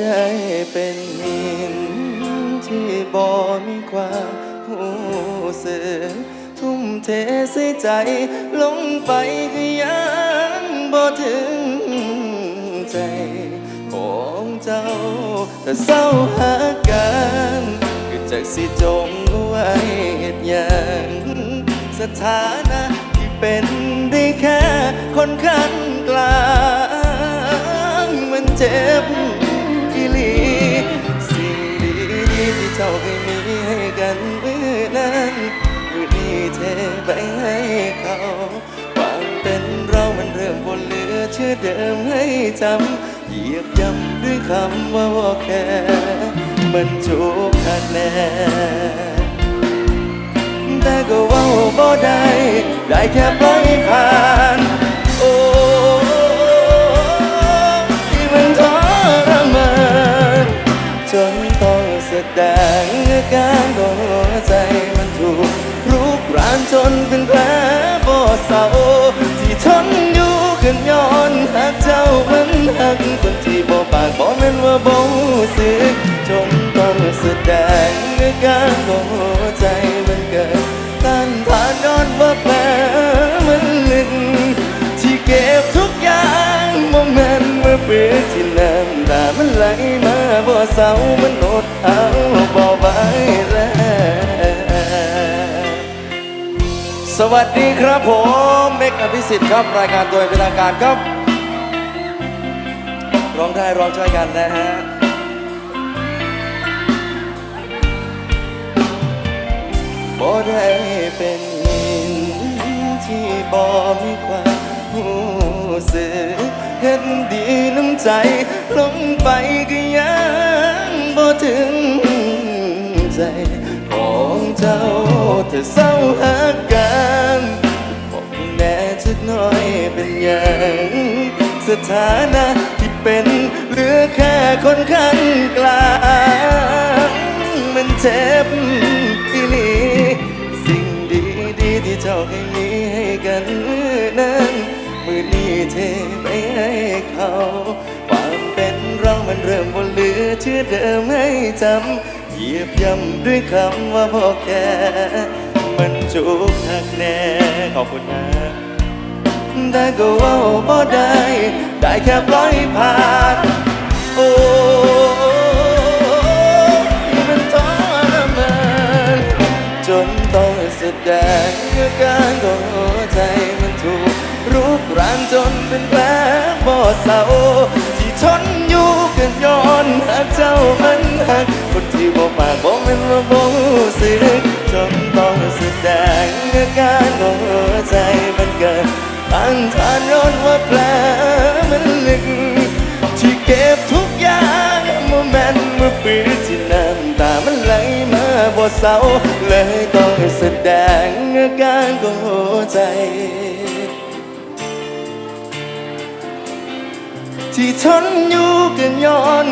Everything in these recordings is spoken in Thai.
ได้เป็นหิน ที่บ่มีความหูสึกทุ่มเทใส่ใจ ลงไปก็ยังบ่ถึงใจของเจ้า ถ้าเศร้าหากันก็จากสิจงไว้เหตุอย่างสถานะที่เป็นได้แค่คนข้างกลาง มันเจ็บำเหยียบย่ำด้วยคำว่าว่าแค่มันจุกหักแน่แต่ก็ว่าบ่ได้ ได้แค่ปล่อยผ่านโอ้ที่มันทรมานจนต้องแสดงอาการของหัวใจมันถูกรุกรานจนเป็นแผลบ่เศร้าที่ทน อยู่ขึ้นย้อนหากเจ้ามันหักคนที่บ่ปากบ่แม่นว่าบ่สึกจนต้องแสดงอาการของหัวใจมันเกิดต้านทานย้อนว่าแผลมันลึกที่เก็บทุกอย่างโมเมนต์เมื่อเปื้อที่น้ำตามันไหลมาบ่เศร้ามันอดเอา สวัสดีครับผมเมกอภิสิทธิ์ครับรายการตัวเป็นทางการครับ ร้องได้ร้องช่วยกันนะฮะบ่ได้เป็นหินที่บ่มีความหูสึกเห็นดีน้ำใจลงไปก็ยังบ่ถึงใจ เจ้าเธอเศร้าหากันบอกแน่สักน่อยเป็นอย่างสถานะที่เป็นเหลือแค่คนข้างกลาง มันเจ็บอีหลีสิ่งดีดีที่เจ้าเคยมีให้กันมือนั้นมือนี้เทไปให้เขา ความเป็นเรามันเริ่มบนเหลือเชื่อเดิมให้จำ เหยียบย่ำด้วยคำว่าพ่อแกมันจุกหักแน่ขอบคุณนะได้ก็ว่าบ่ได้ ได้แค่ปล่อยผ่านโอ้มันทรมานจนต้องแสดงอาการของหัวใจมันถูกรุกรานจนเป็นแผลบ่เศร้าที่ทน กันย้อนหากเจ้ามันหักคนที่บ่ปากบ่แม่นว่าบ่รู้สึกจนต้องแสดงอาการของหัวใจมันเกิดตั้งทานร้อนว่าแผลมันลึกที่เก็บทุกอย่างโมเมนต์เมื่อปีที่น้ำตามันไหลมาบ่เศร้าเลยต้องแสดงอาการของหัวใจ ที่ทนอยู่กันย้อน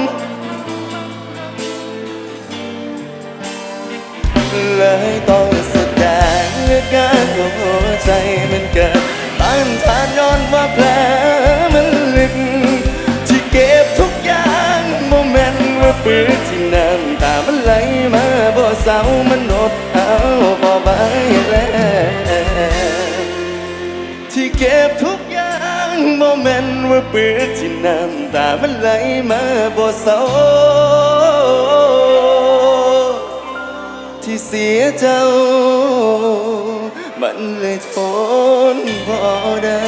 เลยต้องแสดงเลือาการของหัวใจมันเกิดต้านทานย้อนว่าแผลมันลึกที่เก็บทุกอย่างโมเมนต์ว่าปืนที่น้ำตามันไหลมาบ่เศร้ามันอดเอา มนต์ว่าเปื้อที่น้ำตามันไหลมาบ่เศร้าที่เสียเจ้า มันเลยทนพอได้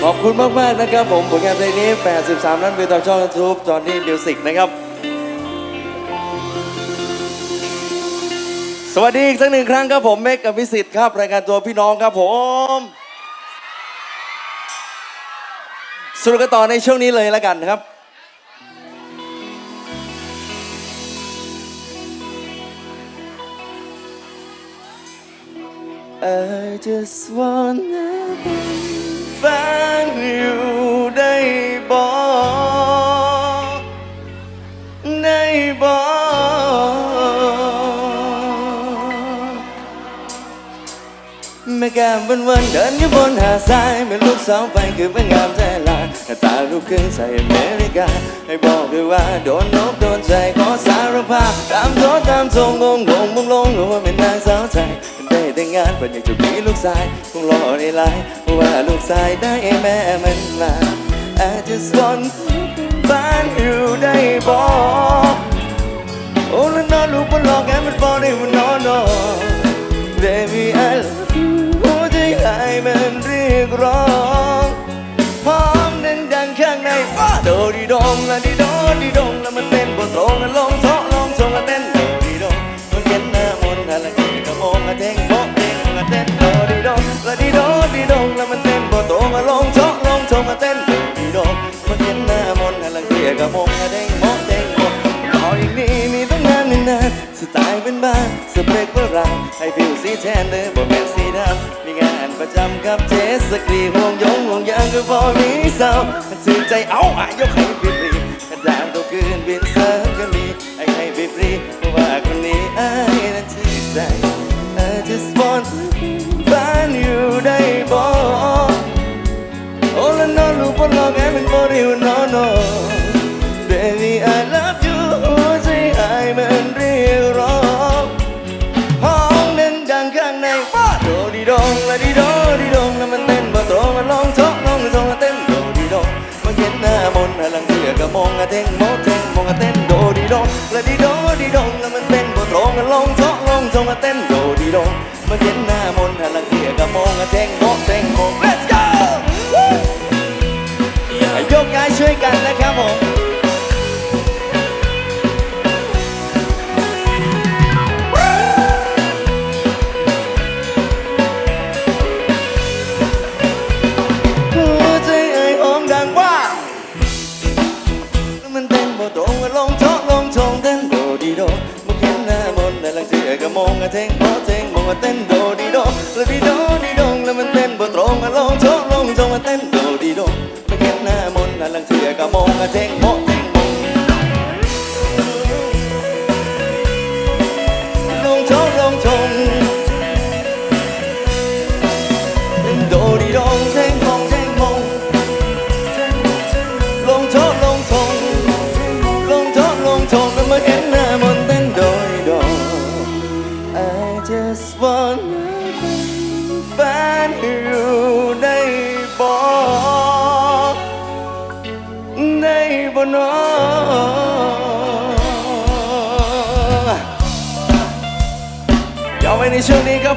ขอบคุณมาก ๆ นะครับผมผลงานเพลงนี้ 83 ล้านวิวต่อช่อง YouTube จอห์นนี่มิวสิกนะครับ สวัสดีอีกสักหนึ่งครั้งครับผมเมกกับวิสิตครับรายการตัวพี่น้องครับผมสรุปกันต่อในช่วงนี้เลยแล้วกันครับ I just wanna be แฟ แม่แก้มวันวันๆเดินอยู่บนหาดทรายเป็นลูกสาวไปคือเป็นงามใจลายหน้าตาลูกครึ่งใส่อเมริกา ให้บอกด้วยว่าโดนนกโดนใจขอสารภาพตามโทษตามทรงงงงงมงลงรู้ว่าเป็นนางสาวไทยได้แต่งงานเพื่อนอยากจะมีลูกชายคงรอในไลน์ว่าลูกชายได้แม่มันมา I just want บ้านอยู่ได้บอกโอ้แล้วนอนลูกบนหลอกแกมันฟอได้วัน ร้องพร้อมดังดังข้างในฟ้าโดดีดงละดีโดดีดงแล้วมันเต้นบนตรงละลงท้องลงทรงละเต้นโดดีดงมันเก็นหน้ามนต์อะไรกระโมงกะเทงโบเต้งกระเต้นโดดีดงละดีโดดีดงแล้วมันเต้นบนตรงละลงท้องลงทรงละเต้น นบ้านสเปคฝรั่งให้ผิวสีแทนเด้อบ่เป็นสีดำมีงานประจำกับเจสกรีห่วงยงห่วงยางก็บ่มีเศร้าสื่อใจเอาอายกให้ฟรีกระดานตัวคืนบินเสริมก็มีไอ้ให้ฟรีเพราะว่าคนนี้ไอายนั้นชื่นใจ I just want to find you ได้บ่โอ้แล้วนอนลูกบนหลอกแอบเป็นบริวารน ละดีโดดีดงแล้วมันเต้นบ่ตรงมันลองเทาะลองทรงเต้นโดดีดงมันเห็นหน้ามนหลังเถื่อก็มองอะเต้งโมเต้งมองอะเต้นโดดีดงละดีโดดีดงแล้วมันเต้นบ่ตรงมันลองเทาะลองทรงเต้นโดดีดงมันเห็นหน้ามนหลังเถื่อก็มองอะเต้งโมเต้งโม Let's go ยกย้ายช่วยกันนะครับผม มองอะเต้นโดดีโดแล้วดีโดดีโดงแล้วมันเต้นบ่ตรงลงเทาะลงจงมาเต้นโดดีโดมาเห็นหน้ามนต์หลังเสือก็มองอะเทง อนแฟนอยู่ในบอกได้บ่นอยาวไว้ในช่วงนี้ครับ